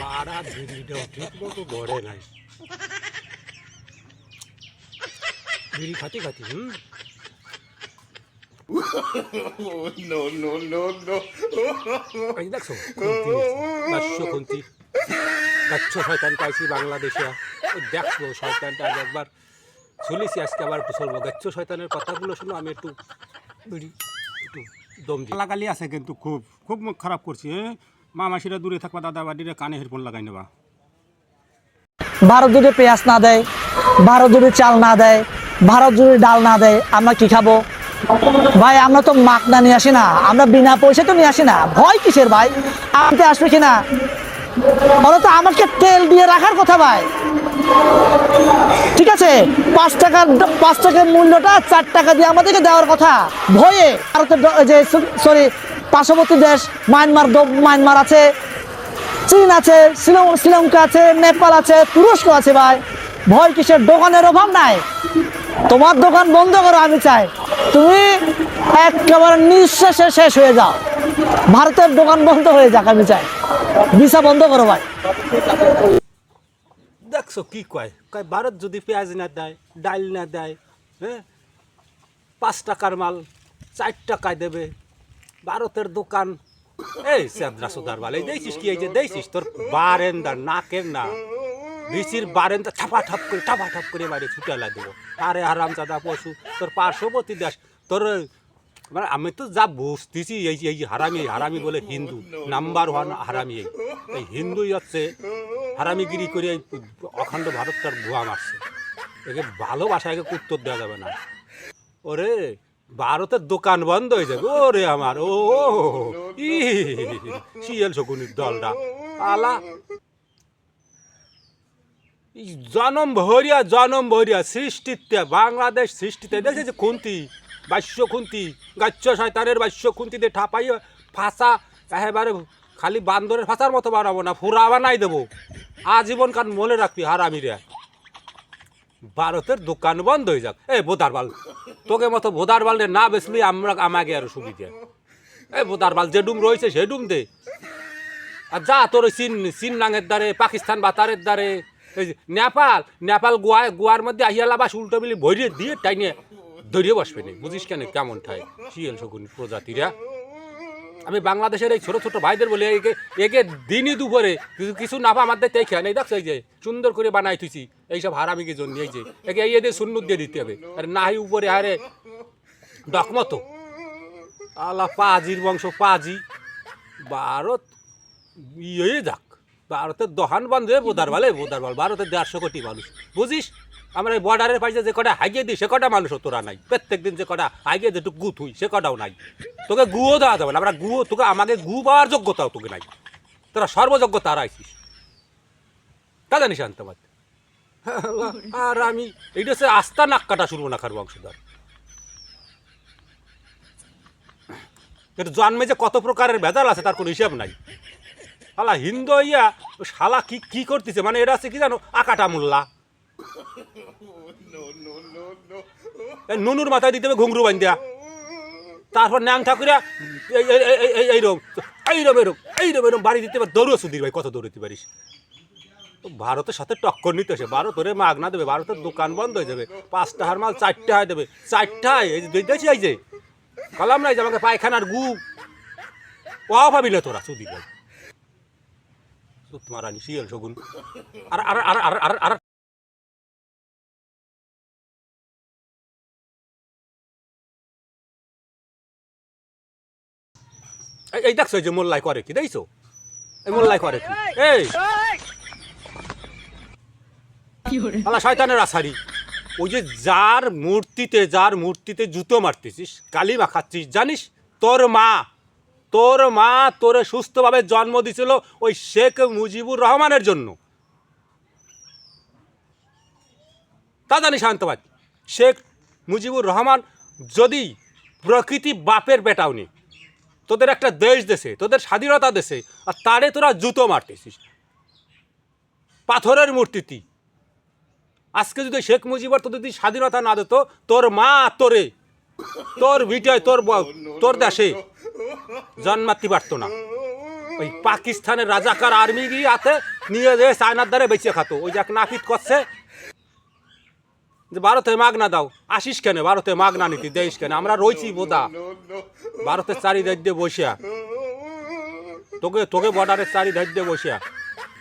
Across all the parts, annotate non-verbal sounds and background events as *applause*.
পাড়া বিড়িটাও ঠিক মতো ধরে নাই। বিড়ি খাতি খাতি হুম? No, no, no, no. দেখছ বাস্য খুন্তি। গাচ্ছ শয়তান পাইছি বাংলাদেশে? দেখছ শয়তানটা আজ একবার শুনেছি আজকে আবার একটু চলবো। গাচ্ছ শয়তানের কথাগুলো শুনো আমি একটু বিড়ি একটু দম দিই। গালাগালি আছে কিন্তু খুব। খুব মুখ খারাপ করছি হ্যাঁ মা মাসিরা দূরে থাকবা দাদা বাড়িরে কানে হেডফোন লাগাই নেবা। ভারত যদি পেঁয়াজ না দেয় ভারত যদি চাল না দেয় ভারত যদি ডাল না দেয় আমরা কি খাব? ভাই আমরা তো মাকনা নিয়ে আসি না আমরা বিনা পয়সা তো নিয়ে আসি না। ভয় কিসের ভাই? আনতে আসবে কিনা? ওরা তো, আমাকে তেল দিয়ে রাখার কথা ভাই। ঠিক আছে? পাঁচ টাকার পাঁচ টাকার মূল্যটা চার টাকা দিয়ে আমাদেরকে দেওয়ার কথা। ভয়ে ভারতের যে সরি পার্শ্ববর্তী দেশ, মায়ানমার মায়ানমার আছে, চীন আছে শ্রীলঙ্কা আছে, নেপাল আছে, তুরস্ক আছে ভাই। ভয় কিসের? দোকানের অভাব নাই। তোমার দোকান বন্ধ করো, আমি চাই। তুমি একেবারে নিঃশ্বাসে শেষ হয়ে যাও। ভারতের দোকান বন্ধ হয়ে যাক, আমি চাই। ভিসা বন্ধ করো ভাই। দেখছ কি কয়? কয়, ভারত যদি পেঁয়াজ না দেয় ডাল না দেয় হ্যাঁ? পাঁচ টাকার মাল, চার টাকায় দেবে। ভারতের দোকান। এই সেদ্রা সুদার বাল এই দেখছিস কি, এই যে দেখছিস তোর বারেন্দা, নাকের না। বিচির বারেন্দা ঠাপা ঠাপ করে, ঠাপা ঠাপ করে মারে ছুটালা দেবো আরে আরাম চাদা পশু, তোর পার্শ্ববর্তী দেশ, তোর মানে আমি তো যা বুঝতেছি, এই এই হারামি হারামি বলে হিন্দু, নাম্বার ওয়ান হারামি। এই এই হিন্দুই হচ্ছে হারামিগিরি করে এই অখণ্ড ভারতটার ভুয়া মারছে। একে ভালোবাসা একে উত্তর দেওয়া যাবে না। ওরে, ভারতের দোকান বন্ধ হয়ে যাবে। ওরে আমার, ও ই, শিয়াল শকুনির দলটা। আলা জনম ভরিয়া জনম ভরিয়া সৃষ্টিতে বাংলাদেশ সৃষ্টিতে দেখছে খুন্তি। বাস্য খুন্তি গাচ্ছ শয়তানের বাস্য খুন্তিতে ঠাপাই ফাঁসা, একেবারে খালি বান্দরের ফাঁসার মতো বানাবো না, ফুরা বানাই দেবো। আজীবন কান মনে রাখবি হারামিরা ভারতের দোকান বন্ধ হয়ে যাক। এ বোদার বাল, তোকে মতো বোদার বাল না বেসলি আমরা, আমাকে আরও সুবিধা এ বোদার বাল, যে ডুম রয়েছে, সে ডুম দে। আর যা তোর চীন চীন নাঙের দ্বারে, পাকিস্তান বাতারের দ্বারে, এই নেপাল নেপাল গোয়া, গোয়ার মধ্যে আহিয়ালা বাস উল্টো বিলি ভরিয়ে দিয়ে তাই নিয়ে দড়িয়ে বসবে না। বুঝিস কেন কেমন ঠাই? শিয়াল শকুন প্রজাতিরা? আমি বাংলাদেশের এই ছোট ছোট ভাইদের বলি, একে একে দিনই দুপুরে কিছু কিছু নাফা আমাদের খেয়ে নেই। দেখছ এই যে, সুন্দর করে বানাই থুইছি। এইসব হারামিকে জন্য এই যে? একে এই এদের শূন্য দিয়ে দিতে হবে। আর না হয় উপরে আরে, ডকমতো। আলা পাজির বংশ, পাজি। ভারত ইয়ে যাক। ভারতের দহান বন্ধ হয়ে বোদার বালে বোদার বাল ভারতের দেড়শো কোটি মানুষ। বুঝিস? আমরা এই বর্ডারের পাশে যে কটা হাইগিয়ে দিই সে কটা মানুষ তোরা নাই। প্রত্যেক দিন যে কটা হাইগিয়ে যেটুকু গু থুই সে কটাও নাই। তোকে গুও দেওয়া যাবে না আমরা গুও তোকে আমাকে গু পাওয়ার যোগ্যতাও তোকে নাই। তোরা সর্বযোগ্যতা হারাইছিস তা জানিস আন্তবাদ আর আমি এইটা হচ্ছে আস্থা নাক কাটা শুরু না খার বংশধর জন্মে যে কত প্রকারের ভেজাল আছে তার কোনো হিসাব নাই। শালা হিন্দু ইয়া শালা কি কি করতেছে? মানে এটা আছে কি জানো? আকাটা মোল্লা। *laughs* নুনুর মাথায় দিতে হবে ঘুংরু বান্ধিয়া তারপর ন্যাং ঠাকুরা এই এইরকম এরকম এইরকম এরকম বাড়ি দিতে পারে দৌড়ো সুধীর ভাই, কত দৌড়াতে পারিস? ভারতের সাথে টক্কর নিতে আসে ভারত ওরে মাগ না দেবে, ভারতের দোকান বন্ধ হয়ে যাবে। পাঁচটা হার মাল চারটে হয় দেবে। চারটায় এই দেখছি এই যে কলাম নাই যে আমাকে পায়খানার গু। ও ভাবি না তোরা, সুধীর ভাই। সুত মারানি শিয়াল শগুন। আর আর আর আর আর এই- দেখছ এই যে মোল্লাই করে কি দেখছ? এই মোল্লাই করে কি। এই আলা শয়তানের আসারি ওই যে যার মূর্তিতে যার মূর্তিতে জুতো মারতেছিস কালি মাখাচ্ছিস জানিস? তোর মা তোর মা তোরে সুস্থভাবে জন্ম দিছিল ওই শেখ মুজিবুর রহমানের জন্য। তা জানিস শান্তবাদ শেখ মুজিবুর রহমান যদি প্রকৃতি বাপের বেটাও নি তোদের একটা দেশ দেশে, তোদের স্বাধীনতা দেশে, আর তারে তোরা জুতো মারতেছিস। পাথরের মূর্তিতি আজকে যদি শেখ মুজিবর তো যদি স্বাধীনতা না দিত, তোর মা তোরে, তোর ভিটায় তোর তোর দেশে জন্মাতে পারতো না। ওই পাকিস্তানের রাজাকার আর্মি গিয়ে হাতে নিয়ে যেয়ে চায়নার দ্বারে বেঁচে খাতো। ওই যাক নাপিত করছে যে ভারতে মাগনা দাও। আসিস কেন? ভারতে মাগনা নিতি দেশ কেন? আমরা রয়েছি বোদা ভারতের চারিধার দিয়ে বসিয়া। তোকে তোকে বর্ডারের চারিধার দিয়ে বসিয়া।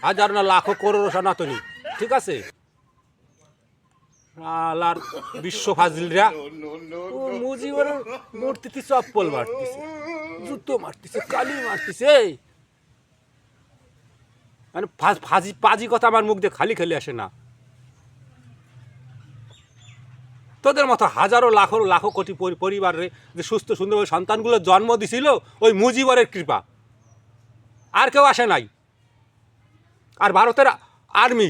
হাজার না লাখো করোড় সনাতনী। ঠিক আছে? আলার বিশ্ব ফাজিলরা। ও মূর্তিতে চপ্পল মারতেছে, জুতো মারতেছে, কালি মারতেছে মানে ফাজি পাজি কথা আমার মুখ দিয়ে খালি খালি আসে না। তোদের মতো হাজারো লাখো লাখো কোটি পরিবারে যে সুস্থ সুন্দর সন্তানগুলো জন্ম দিছিল ওই মুজিবরের কৃপা। আর কেউ আসে নাই। আর ভারতের আর্মি।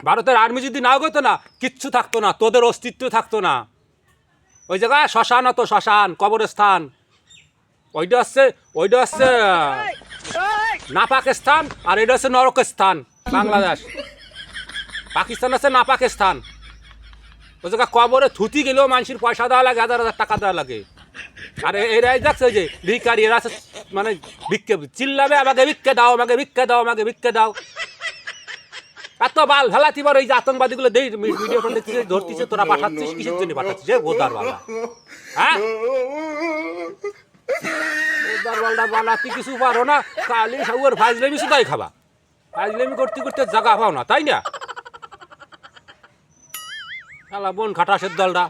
ভারতের আর্মি যদি না গতো না কিচ্ছু থাকতো না তোদের অস্তিত্ব থাকতো না। ওই জায়গায় শ্মশান হতো শ্মশান কবরস্থান। ওইটা হচ্ছে ওইটা হচ্ছে না পাকিস্তান আর এটা হচ্ছে নরকস্থান বাংলাদেশ। পাকিস্তান আছে, না পাকিস্তান? ওই জায়গা কবরে থুতি গেলেও মানুষের পয়সা দেওয়া লাগে, হাজার হাজার টাকা দেওয়া লাগে। আর এরাই দেখছে যে ভিকারি এরা মানে ভিক্ষে, চিল্লাবে, আমাকে ভিক্ষে দাও, আমাকে ভিক্ষে দাও, আমাকে ভিক্ষে দাও। এত বাল ভেলাতি বার এই যে আতঙ্কবাদীগুলো দেই ভিডিও ফোন দেখছিস ধরতিছে, তোরা পাঠাচ্ছিস, কিসের জন্য পাঠাচ্ছিস? এ বোদার বালা হ্যাঁ? গোদার বালটা বালা, তুই কিছু পারো না? কালি সাউর ফাজলেমি শুধাই খাবা। ফাজলেমি করতে করতে জায়গা পাও না, তাই না? শালা বোন খাটাসের দলটা।